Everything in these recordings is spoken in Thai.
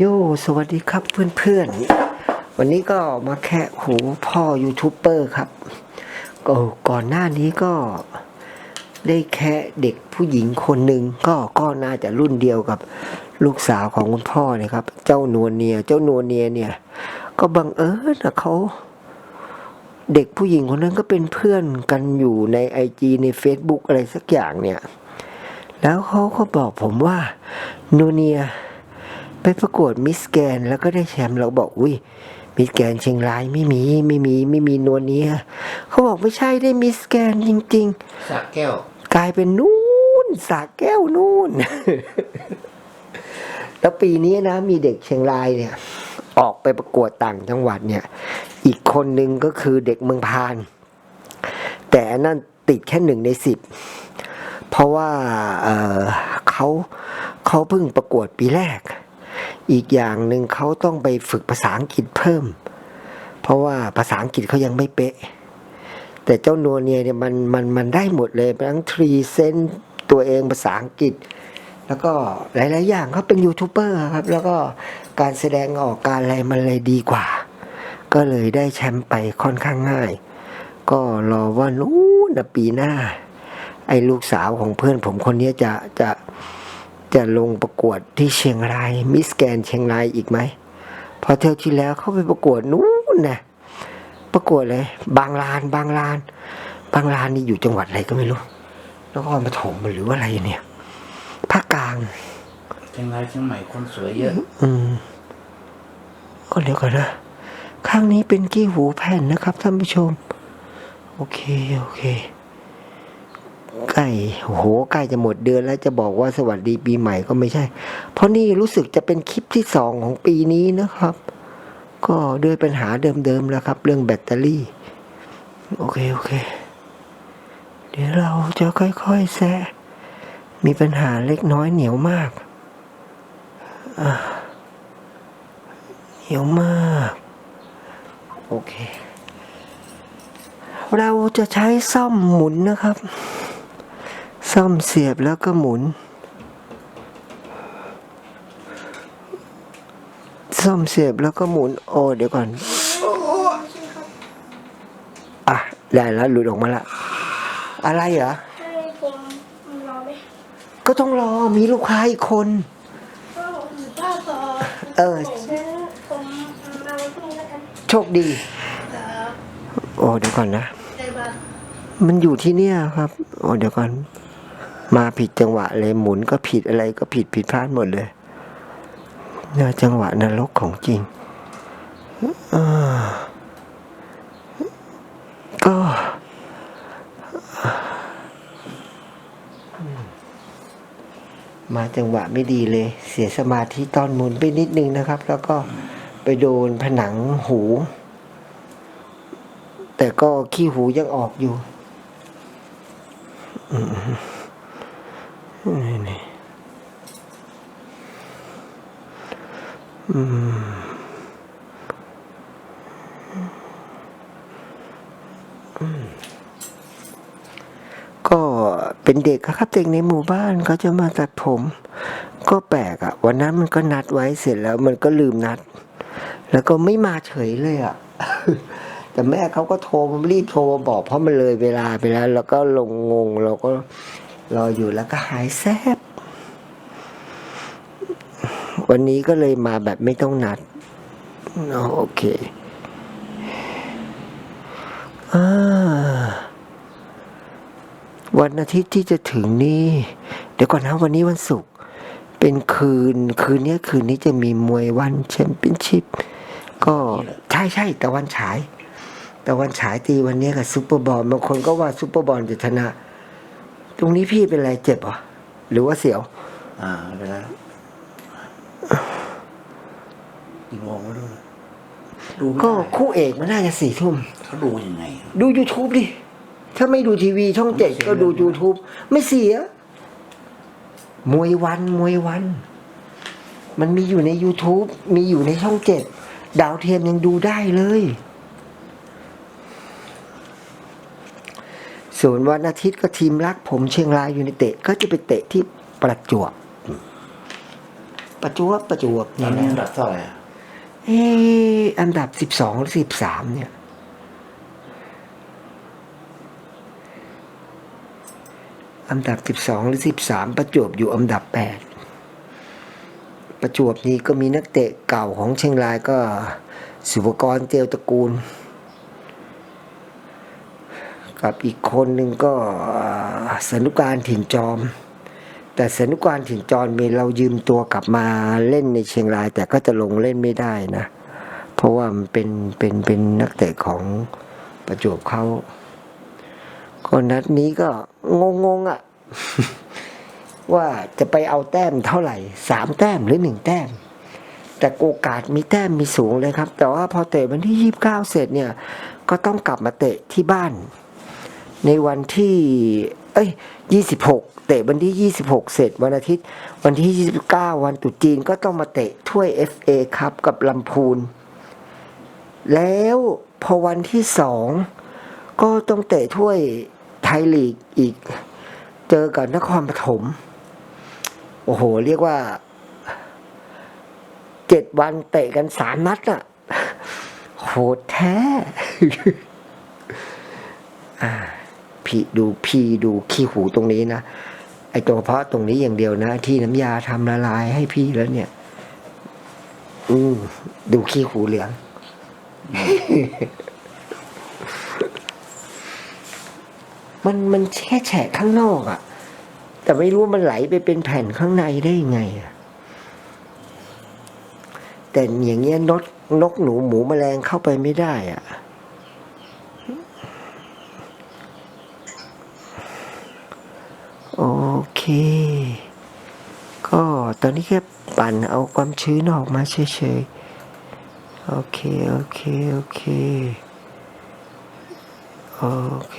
โยสวัสดีครับเพื่อนๆ วันนี้ก็มาแค่หูพ่อยูทูบเบอร์ครับก็ก่อนหน้านี้ก็ได้แค่เด็กผู้หญิงคนหนึ่งก็ก็น่าจะรุ่นเดียวกับลูกสาวของคุณพ่อเลยครับ เจ้านวลเนีย เจ้านวลเนียเนี่ย ก็บังเอิญนะเขาเด็กผู้หญิงคนนั้นก็เป็นเพื่อนกันอยู่ในไอจีใน Facebook อะไรสักอย่างเนี่ย แล้วเขาก็บอกผมว่านูเนีย ไปประกวดมิสแกนแล้วก็ได้แชมป์เราบอกอุ้ยมิสแกนเชียงรายไม่มีไม่มีไม่มีนวลเนียเขาบอกไม่ใช่ได้มิสแกนจริงสระแก้วๆกลายเป็นนู่นสาแก้วนู่น แล้วปีนี้นะ มีเด็กเชียงรายเนี่ย ออกไปประกวดต่างจังหวัดเนี่ย อีกคนนึงก็คือเด็กเมืองพาน แต่อันนั่นติดแค่หนึ่งในสิบเพราะว่าเอ่อเขาเขาเพิ่งประกวดปีแรก อีกอย่างหนึ่งเขาต้องไปฝึกภาษาอังกฤษเพิ่ม เพราะว่าภาษาอังกฤษเขายังไม่เป๊ะ แต่เจ้านัวเนียเนี่ยมันมันมันได้หมดเลยทั้งทรีเซนตัวเองภาษาอังกฤษ แล้วก็หลาย ๆ อย่างเขาเป็นยูทูบเบอร์ครับ แล้วก็การแสดงออกการอะไรมันเลยดีกว่า ก็เลยได้แชมป์ไปค่อนข้างง่าย ก็รอว่านู้นปีหน้า ไอ้ลูกสาวของเพื่อนผมคนนี้จะจะ จะลงประกวดที่เชียงราย มิสแกนเชียงรายอีกไหมเพอเที่ยวที่แล้วเขาไปประกวดนู้นนะประกวดเลย บางลาน บางลาน บางลานนี่อยู่จังหวัดอะไรก็ไม่รู้นครปฐมหรือว่าอะไรเนี่ยภาคกลางเชียงรายเชียงใหม่คนสวยเยอะ อืมก็เดี๋ยวก่อนนะข้างนี้เป็นกี้หูแผ่นนะครับท่านผู้ชม โอเค โอเค ใกล้โหใกล้จะหมดเดือนแล้วจะบอกว่าสวัสดีปีใหม่ก็ไม่ใช่ เพราะนี่รู้สึกจะเป็นคลิปที่สองของปีนี้นะครับ ก็ด้วยปัญหาเดิมๆแล้วครับ เรื่องแบตเตอรี่ โอเคโอเค เดี๋ยวเราจะค่อยๆแซะมีปัญหาเล็กน้อยเหนียวมากเหนียวมาก โอเค เราจะใช้ซ่อมหมุนนะครับ ซ่อมเสียบแล้วก็หมุน ซ่อมเสียบแล้วก็หมุน โอ้เดี๋ยวก่อนอะได้แล้วหลุดออกมาละ อะไรเหรอให้ผมรอไหมก็ต้องรอมีลูกค้าอีกคนก็ผมอยู่บ้านต่อเอองั้นผมมาวันพรุ่งนี้แล้วกันโชคดีครับโอ้เดี๋ยวก่อนนะได้บ้านมันอยู่ที่เนี่ยครับ โอ้เดี๋ยวก่อน มาผิดจังหวะเลยหมุนก็ผิดอะไรก็ผิดผิดพลาดหมดเลยน่าจังหวะนรกของจริงก็มาจังหวะไม่ดีเลย เสียสมาธิตอนหมุนไปนิดนึงนะครับ แล้วก็ไปโดนผนังหู แต่ก็ขี้หูยังออกอยู่ อืม นี่นี่อืมก็เป็นเด็กครับเด็กในหมู่บ้านเขาจะมาตัดผม ก็แปลกอะวันนั้นมันก็นัดไว้เสร็จแล้วมันก็ลืมนัด แล้วก็ไม่มาเฉยเลยอะแต่แม่เขาก็โทรมารีบโทรมาบอกเพราะมันเลยเวลาไปแล้ว แล้วก็ลงงงเราก็ รออยู่แล้วก็หายแซบวันนี้ก็เลยมาแบบไม่ต้องนัดโอเควันอาทิตย์ที่จะถึงนี่ เดี๋ยวก่อนนะวันนี้วันศุกร์เป็นคืนคืนนี้คืนนี้จะมีมวยวันแชมเปี้ยนชิพก็ใช่ใช่แต่วันฉาย แต่วันฉายตีวันนี้กับซูเปอร์บอลบางคนก็ว่าซูเปอร์บอลจะชนะ ตรงนี้พี่เป็นอะไรเจ็บเหรอหรือว่าเสียว อ่าไปแล้วกี่โมงไม่รู้นะดูไม่ก็ได้คู่เอกมันน่าจะสี่ทุ่ม เขาดูยังไง ดู YouTube ดิ ถ้าไม่ดูทีวีช่องเจ็ดไม่เสียก็ดูเลยนะ YouTube ไม่เสีย มวยวันมวยวัน มันมีอยู่ใน YouTube มีอยู่ในช่องเจ็ด ดาวเทียมยังดูได้เลย ส่วนวันอาทิตย์ก็ทีมรักผมเชียงรายยูไนเต็ดก็จะไปเตะที่ประจวบปประจวบประจวบตอนี่นนี้นะอันดับเท่าไหร่อะเอออันดับสิบสองหรือสิบสามเนี่ย อันดับสิบสองหรือสิบสามประจวบอยู่อันดับแปดประจวบนี้ก็มีนักเตะเก่าของเชียงรายก็ สุภกรเจลตระกูล กับอีกคนหนึ่งก็สนุการถิ่นจอม แต่สนุการถิ่นจอมเมเรายืมตัวกลับมาเล่นในเชียงราย แต่ก็จะลงเล่นไม่ได้นะ เพราะว่ามันเป็นเป็นเป็นนักเตะของประจวบเขาก็นัดนี้ก็งงงอะ ว่าจะไปเอาแต้มเท่าไหร่สามแต้มหรือหนึ่งแต้ม แต่โอกาสมีแต้มมีสูงเลยครับ แต่ว่าพอเตะวันที่ยี่บเก้าเสร็จเนี่ย ก็ต้องกลับมาเตะที่บ้าน ในวันที่ เอ้ยยี่สิบหกเตะวันที่ยี่สิบหกเสร็จวันอาทิตย์ วันที่ยี่สิบเก้าวันตรุษจีนก็ต้องมาเตะถ้วย FA ครับกับลำพูน แล้วพอวันที่สองก็ต้องเตะถ้วยไทยลีกอีก เจอกับนครปฐม โอ้โห เรียกว่าเจ็ดวันเตะกันสามนัดอะโหดแท้ อ่า พีดูพีดูขี้หูตรงนี้นะไอตัวเพาะตรงนี้อย่างเดียวนะ ที่น้ำยาทำละลายให้พี่แล้วเนี่ย อืมดูขี้หูเหลือง มันมันแช่แฉะข้างนอกอะแต่ไม่รู้มันไหลไปเป็นแผ่นข้างในได้ยังไงอะแต่อย่างเงี้ยนกนกหนูหมูแมลงเข้าไปไม่ได้อะอเค ก็ตอนนี้แค่ปั่นเอาความชื้นออกมาเฉยๆ โอเค โอเค โอเค โอเค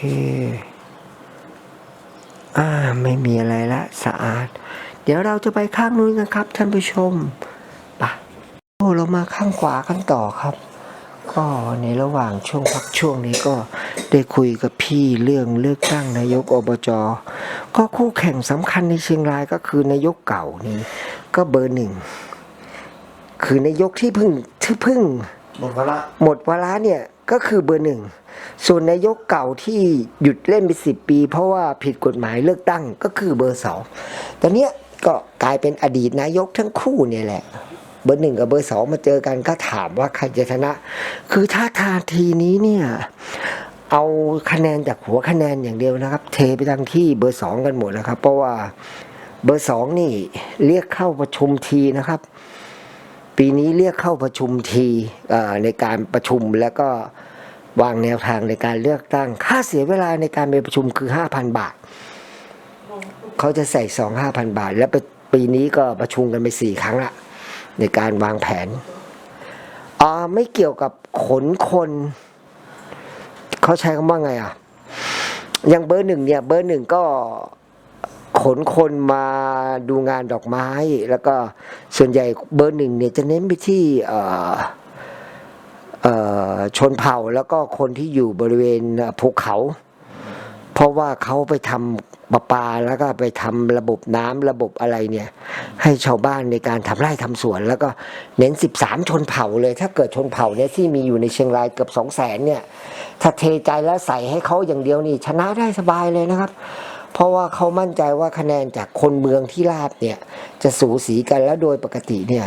อ่า ไม่มีอะไรละสะอาด เดี๋ยวเราจะไปข้างนู้นกันครับท่านผู้ชมไปะโอ้เรามาข้างขวากันต่อครับ ก็ในระหว่างช่วงพักช่วงนี้ก็ได้คุยกับพี่เรื่องเลือกตั้งนายกอบจ ก็คู่แข่งสำคัญในเชียงรายก็คือนายกเก่านี่ก็เบอร์หนึ่งคือนายกที่เพิ่งที่เพิ่งหมดเวลาหมดวาระเนี่ยก็คือเบอร์หนึ่ง ส่วนนายกเก่าที่หยุดเล่นไปสิบปี เพราะว่าผิดกฎหมายเลือกตั้งก็คือเบอร์สองตอนเนี้ยก็กลายเป็นอดีตนายกทั้งคู่เนี่ยแหละ เบอร์หนึ่งกับเบอร์สองมาเจอกันก็ถามว่าใครจะชนะ คือถ้าทาทีนี้เนี่ย เอาคะแนนจากหัวคะแนนอย่างเดียวนะครับ เทไปทางที่เบอร์สองกันหมดนะครับ เพราะว่าเบอร์สองนี่เรียกเข้าประชุมทีนะครับ ปีนี้เรียกเข้าประชุมทีในการประชุมแล้วก็วางแนวทางในการเลือกตั้ง ค่าเสียเวลาในการไปประชุมคือห้าพันบาท เขาจะใส่สองห้าพันบาท แล้วปปีนี้ก็ประชุมกันไปสี่ครั้งละในการวางแผนอ่าไม่เกี่ยวกับขนคน เขาใช้คำว่าไงอะอย่างเบอร์หนึ่งเนี่ย เบอร์หนึ่งก็ขนคนมาดูงานดอกไม้ แล้วก็ส่วนใหญ่เบอร์หนึ่งเนี่ยจะเน้นไปที่เเอ่อชนเผ่าแล้วก็คนที่อยู่บริเวณภูเขา เพราะว่าเขาไปทำประปาแล้วก็ไปทำระบบน้ำระบบอะไรเนี่ย ให้ชาวบ้านในการทำไร่ทำสวน แล้วก็เน้น 13 ชนเผ่าเลย ถ้าเกิดชนเผ่าเนี่ยที่มีอยู่ในเชียงรายเกือบ2 0 0แสนเนี่ย ถ้าเทใจแล้วใส่ให้เขาอย่างเดียวนี่ ชนะได้สบายเลยนะครับ เพราะว่าเขามั่นใจว่าคะแนนจากคนเมืองที่ราบเนี่ย จะสูสีกันแล้วโดยปกติเนี่ย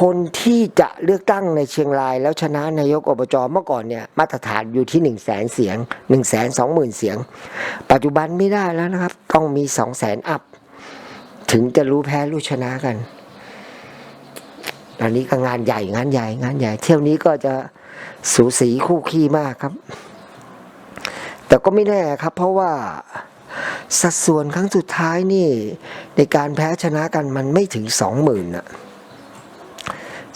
คนที่จะเลือกตั้งในเชียงราย แล้วชนะนายกอบจเมื่อก่อนเนี่ยมาตรฐานอยู่ที่หนึ่งแสนเสียงหนึ่งแสนสองหมื่นเสียง ปัจจุบันไม่ได้แล้วนะครับ ต้องมีสองแสนอัพ ถึงจะรู้แพ้รู้ชนะกัน อันนี้ก็งานใหญ่งานใหญ่งานใหญ่ เที่ยวนี้ก็จะ สูสีคู่ขี้มากครับ แต่ก็ไม่แน่ครับ เพราะว่าสัดส่วนครั้งสุดท้ายนี่ ในการแพ้ชนะกันมันไม่ถึงสองหมื่นอะ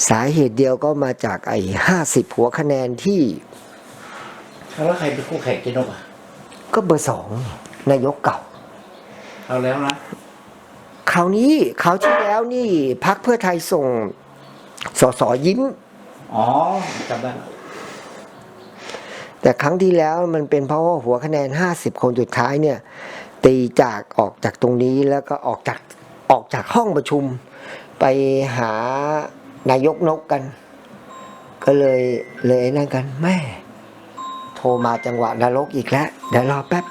สาเหตุเดียวก็มาจากไอ้ห้าสิบหัวคะแนนที่แล้วใครเป็นคู่แข่งเจนกอะก็เบอร์สองนายกเก่าเอาแล้วนะคราวนี้คราวที่แล้วนี่พักเพื่อไทยส่งสสยิ้ม อ๋อจำได้ แล้วแต่ครั้งที่แล้วมันเป็นเพราะว่าหัวคะแนน 50 คนสุดท้ายเนี่ย ตีจากออกจากตรงนี้แล้วก็ออกจากออกจากห้องประชุม ไปหานายกนกกัน ก็เลยเลยนั่นกันแม่โทรมาจังหวะนรกอีกแล้วเดี๋ยวรอแป๊บ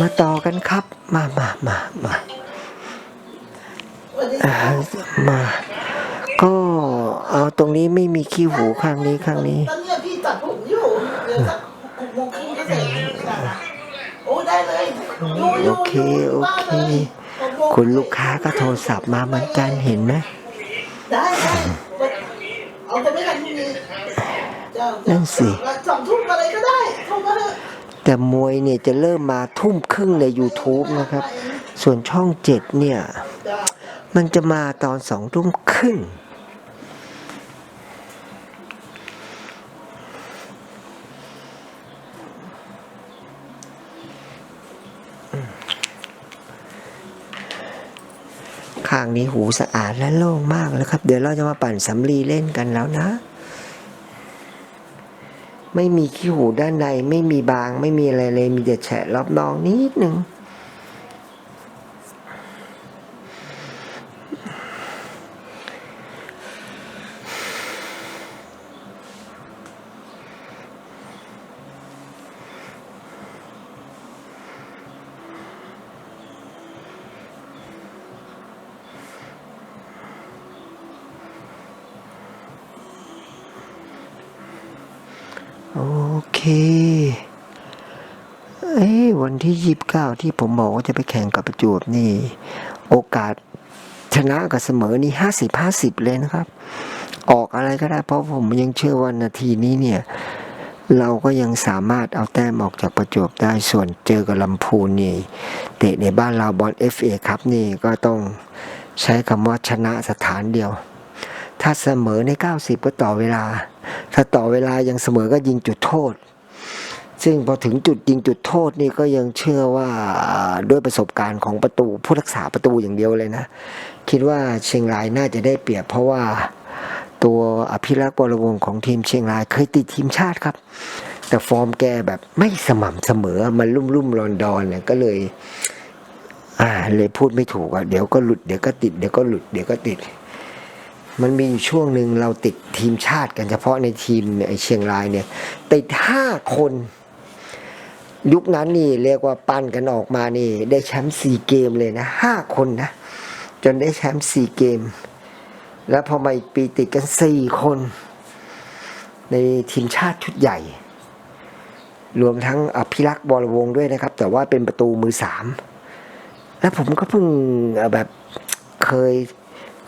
มาต่อกันครับ มามามามาอ่ามา ก็เอาตรงนี้ไม่มีขี้หูข้างนี้ข้างนี้ โมงครึ่งก็เสร็จโอ้ได้เลยยู่ยู่โอเคโอเคคุณลูกค้าก็โทรศัพท์มาเหมือนกันเห็นไหมได้ได้เอาจะไม่กันพรุ่นี้เจ้านั่นสิสองทุ่มอะไรก็ได้โทรมาเถอะแต่มวยเนี่ยจะเริ่มมาทุ่มครึ่งใน YouTube นะครับ ส่วนช่องเจ็ดเนี่ย มันจะมาตอนสองทุ่มครึ่งางนี้หูสะอาดและโล่งมากแล้วครับ เดี๋ยวเราจะมาปั่นสำลีเล่นกันแล้วนะ ไม่มีขี้หูด้านในไม่มีบางไม่มีอะไรเลยมีแต่แฉะรอบนองนิดหนึ่ง โอเคเอ้วันที่ยี่สิบเก้าที่ผมบอกว่าจะไปแข่งกับประจวบนี่ โอกาสชนะกับเสมอนี่ห้าสิบห้าสิบเลยนะครับ ออกอะไรก็ได้เพราะผมยังเชื่อว่านาทีนี้เนี่ย เราก็ยังสามารถเอาแต้มออกจากประจวบได้ส่วนเจอกับลำพูนนี่เตะในบ้านเราบอลเอฟเอครับนี่ก็ต้องใช้คำว่าชนะสถานเดียว ถ้าเสมอใน 90 ก็ต่อเวลา ถ้าต่อเวลายังเสมอก็ยิงจุดโทษ ซึ่งพอถึงจุดยิงจุดโทษนี่ก็ยังเชื่อว่าด้วยประสบการณ์ของประตูผู้รักษาประตูอย่างเดียวเลยนะ คิดว่าเชียงรายน่าจะได้เปรียบเพราะว่าตัวอภิรักษ์บรวงของทีมเชียงรายเคยติดทีมชาติครับ แต่ฟอร์มแกแบบไม่สม่ำเสมอมันลุ่มลุ่มรอนดอนเนี่ยก็เลยอ่าเลยพูดไม่ถูกอะเดี๋ยวก็หลุดเดี๋ยวก็ติดเดี๋ยวก็หลุดเดี๋ยวก็ติด มันมีอยู่ช่วงหนึ่งเราติดทีมชาติกันเฉพาะในทีมไอเชียงรายเนี่ย ติดห้าคน ยุคนั้นนี่เรียกว่าปั้นกันออกมานี่ ได้แชมป์สี่เกมเลยนะห้าคนนะ จนได้แชมป์สี่เกม แล้วพอมาอีกปีติดกันสี่คน ในทีมชาติชุดใหญ่ รวมทั้งอภิรักษ์บอลวงด้วยนะครับ แต่ว่าเป็นประตูมือสามแล้วผมก็เพิ่งแบบเคย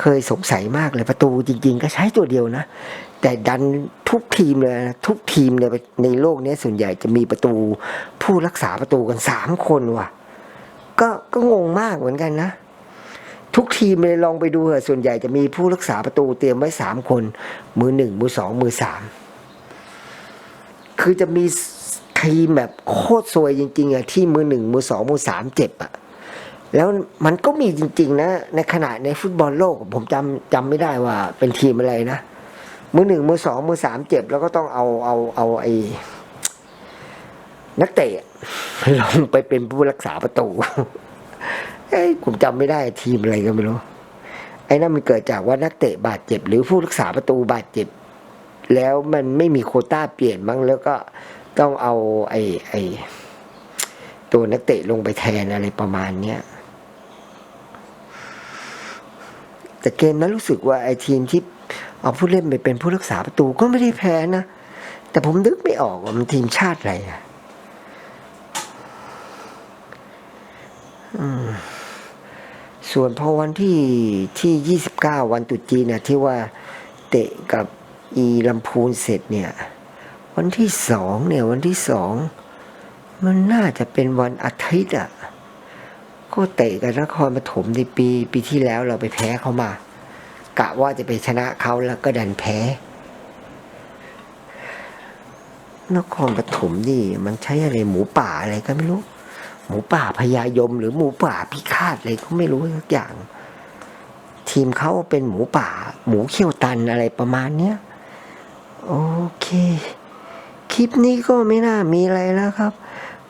เคยสงสัยมากเลยประตูจริง ๆ ก็ใช้ตัวเดียวนะ แต่ดันทุกทีมเลยนะทุกทีมในในโลกนี้ส่วนใหญ่จะมีประตูผู้รักษาประตูกันสามคนว่ะ ก็ก็งงมากเหมือนกันนะ ทุกทีมเลยลองไปดูเถอะส่วนใหญ่จะมีผู้รักษาประตูเตรียมไว้สามคน มือหนึ่งมือสองมือสามคือจะมีทีมแบบโคตรซวยจริง ๆอะที่มือหนึ่งมือสองมือสามเจ็บอะ แล้วมันก็มีจริง ๆ นะ ในขณะในฟุตบอลโลก ผมจำจำไม่ได้ว่าเป็นทีมอะไรนะ มือหนึ่งมือสองมือสามเจ็บ แล้วก็ต้องเอาเอาเอาไอ้นักเตะลงไปเป็นผู้รักษาประตูเอ้ยผมจำไม่ได้ทีมอะไรก็ไม่รู้ ไอ้นั่นมันเกิดจากว่านักเตะบาดเจ็บ หรือผู้รักษาประตูบาดเจ็บ แล้วมันไม่มีโคต้าเปลี่ยนมั้งแล้วก็ต้องเอาไอ้ไอ้ตัวนักเตะลงไปแทนอะไรประมาณเนี้ย แต่เกมนั้นรู้สึกว่าไอ้ทีมที่เอาผู้เล่นไปเป็นผู้รักษาประตูก็ไม่ได้แพ้นะ แต่ผมนึกไม่ออกว่ามันทีมชาติอะไรอะส่วนพอวันที่ที่ยี่สิบเก้าวันตุจีเนี่ยที่ว่าเตะกับอีลำพูนเสร็จเนี่ย วันที่สองเนี่ยวันที่สองมันน่าจะเป็นวันอาทิตย์อะ ก็เตะกับนครปฐมในปีปีที่แล้วเราไปแพ้เขามา กะว่าจะไปชนะเขาแล้วก็ดันแพ้ นครปฐมนี่มันใช้อะไรหมูป่าอะไรก็ไม่รู้ หมูป่าพญายม หรือหมูป่าพิฆาตอะไรก็ไม่รู้สักอย่าง ทีมเขาเป็นหมูป่า หมูเขี้ยวตันอะไรประมาณเนี้ยโอเค คลิปนี้ก็ไม่น่ามีอะไรแล้วครับ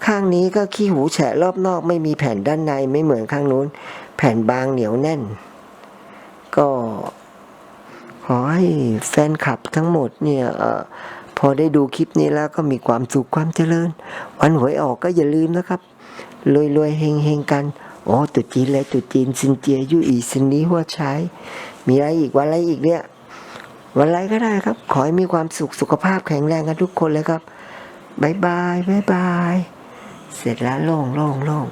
ข้างนี้ก็ขี้หูแฉะรอบนอกไม่มีแผ่นด้านในไม่เหมือนข้างนู้น แผ่นบางเหนียวแน่น ก็ ขอให้แฟนคลับทั้งหมดเนี่ยอพอได้ดูคลิปนี้แล้วก็มีความสุขความเจริญ วันหวยออกก็อย่าลืมนะครับรวยรวยๆเฮงเฮงๆกันโอ้ตุดจีนเลยตุดจีนซินเจียยู่อีซินนี้หัวใช้ มีอะไรอีกวันอะไรอีกเนี่ยวันอะไรก็ได้ครับ ขอให้มีความสุขสุขภาพแข็งแรงกันทุกคนเลยครับบายบายบายบาย เสร็จแล้วโล่งโล่งโล่ง